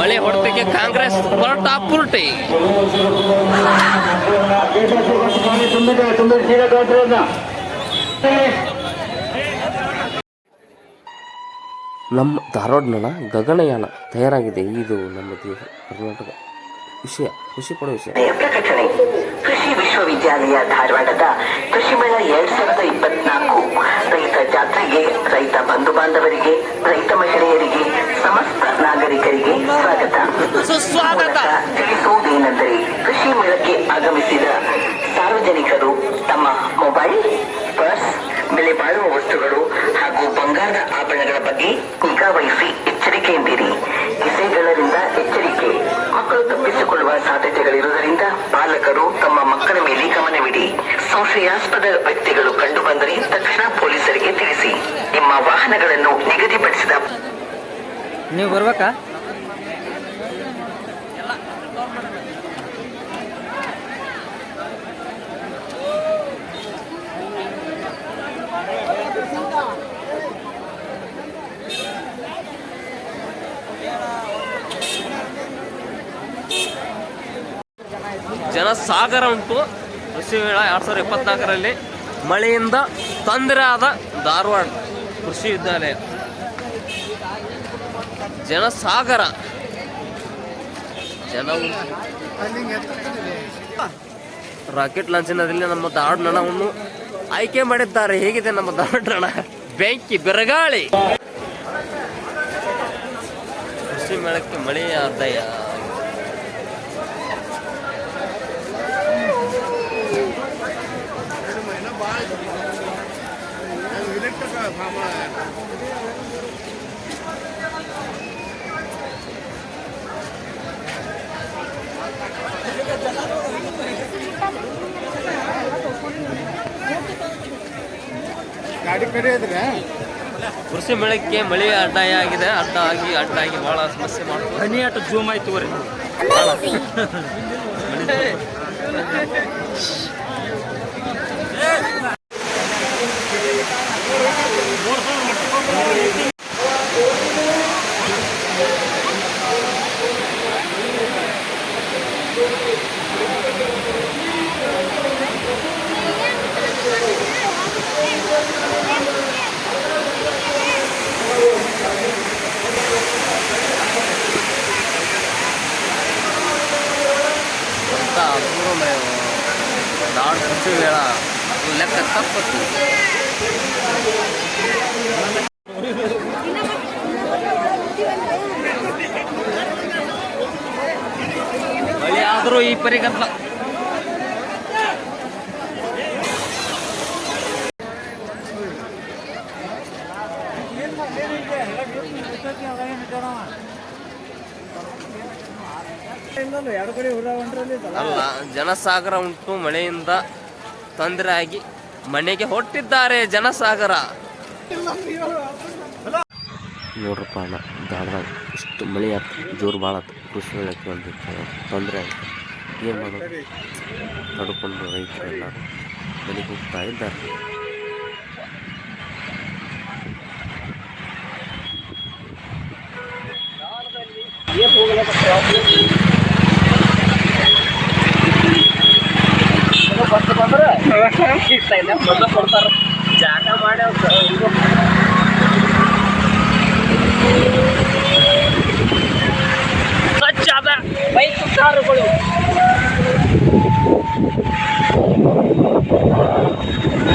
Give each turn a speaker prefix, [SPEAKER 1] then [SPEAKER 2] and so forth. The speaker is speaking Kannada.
[SPEAKER 1] ಮಳೆ ಹೊಡೆತಕ್ಕೆ ಕಾಂಗ್ರೆಸ್ ಪುರ್ಟಿ ನಮ್ಮ ಧಾರವಾಡನ ಗಗನಯಾನ ತಯಾರಾಗಿದೆ. ಇದು ನಮ್ಮ ದೇಶ ಕರ್ನಾಟಕ. ವಿಷಯ ಖುಷಿ ಪಡೋ ವಿಷಯ.
[SPEAKER 2] ಪ್ರಕಟಣೆ ಕೃಷಿ ವಿಶ್ವವಿದ್ಯಾಲಯ ಧಾರವಾಡದ ಕೃಷಿ ಮೇಳ ಎರಡ್ ಸಾವಿರದ ಇಪ್ಪತ್ನಾಲ್ಕು. ರೈತ ಜಾತ್ರೆಗೆ ರೈತ ಬಂಧು ಬಾಂಧವರಿಗೆ ರೈತ ಮಹಿಳೆಯರಿಗೆ ಸಮಸ್ತ ನಾಗರಿಕರಿಗೆ ಸ್ವಾಗತ.
[SPEAKER 1] ಸುಸ್ವಾಗತ.
[SPEAKER 2] ತಿಳಿಸುವುದೇನೆಂದರೆ ಕೃಷಿ ಮೇಳಕ್ಕೆ ಆಗಮಿಸಿದ ಸಾರ್ವಜನಿಕರು ತಮ್ಮ ಮೊಬೈಲ್ ಪರ್ಸ್ ಬೆಲೆ ಬಾಳುವ ವಸ್ತುಗಳು ಹಾಗೂ ಬಂಗಾರದ ಆಭರಣಗಳ ಬಗ್ಗೆ ನಿಗಾ ವಹಿಸಿ ಪಾಲಕರು ತಮ್ಮ ಮಕ್ಕಳ ಮೇಲೆ ಗಮನವಿಡಿ. ಸಂಶಯಾಸ್ಪದ ವ್ಯಕ್ತಿಗಳು ಕಂಡು ಬಂದರೆ ತಕ್ಷಣ ಪೊಲೀಸರಿಗೆ ತಿಳಿಸಿ. ನಿಮ್ಮ ವಾಹನಗಳನ್ನು ನಿಗದಿಪಡಿಸಿದ
[SPEAKER 3] ನೀವು ಬರ್ಬೇಕಾ?
[SPEAKER 1] ಜನಸಾಗರ ಉಂಟು. ಕೃಷಿ ಮೇಳ ಎರಡು ಸಾವಿರದ ಇಪ್ಪತ್ನಾಲ್ಕರಲ್ಲಿ ಮಳೆಯಿಂದ ತೊಂದರೆ ಆದ ಧಾರವಾಡ ಕೃಷಿ ವಿದ್ಯಾಲಯ. ಜನಸಾಗರ. ಜನ ರಾಕೆಟ್ ಲಾಂಛನದಲ್ಲಿ ನಮ್ಮ ಧಾರವಾಡ ನಣವನ್ನು ಆಯ್ಕೆ ಮಾಡಿದ್ದಾರೆ. ಹೇಗಿದೆ ನಮ್ಮ ನಣ ಬೆಂಕಿ, ಬೆರಗಾಳಿ. ಕೃಷಿ ಮೇಳಕ್ಕೆ ಮಳೆಯ ಅರ್ಧಯ
[SPEAKER 4] ಗಾಡಿ ಕಡೆ ಇದ್ರೆ
[SPEAKER 1] ಕೃಷಿ ಮೇಳಕ್ಕೆ ಮಳೆ ಅಡ್ಡಾಯ ಆಗಿದೆ. ಅಡ್ಡ ಆಗಿ ಅಡ್ಡ ಆಗಿ ಬಹಳ ಸಮಸ್ಯೆ ಮಾಡ್ತಾರೆ
[SPEAKER 3] ಹನಿ ಆಟ ಜೂಮ್ ಆಯ್ತು
[SPEAKER 1] ಅಪೂರ್ವ ದಾಡ್ ಕೃಷಿ ಮೇಳ ಅದು ಆದರೂ ಈ ಪರಿಗಂತ ಅಲ್ಲ ಜನಸಾಗರ ಉಂಟು ಮಳೆಯಿಂದ ತೊಂದರೆ ಆಗಿ ಮನೆಗೆ ಹೊಟ್ಟಿದ್ದಾರೆ ಜನಸಾಗರ. ನೋಡ್ರಪ್ಪ ಅಣ್ಣ ದಾಡ್ದಾಗ ಇಷ್ಟು ಮಳೆ ಆಯ್ತು ಜೋರು ಭಾಳ ಆಯ್ತು ಕೃಷಿ ಬೆಳಕ್ಕೆ ಬಂದಿತ್ತು ತೊಂದರೆ ಆಯ್ತು. ಏನು ಮಾಡೋದು ತಡ್ಕೊಂಡು ರೈತರೆಲ್ಲ ಮನೆಗೆ ಹೋಗ್ತಾ ಇದ್ದಾರೆ. ಜಾಗ ಮಾಡಿ ಸ್ವಚ್ಛ ಬೈಕ್ ಕಾರುಗಳು. Thank you.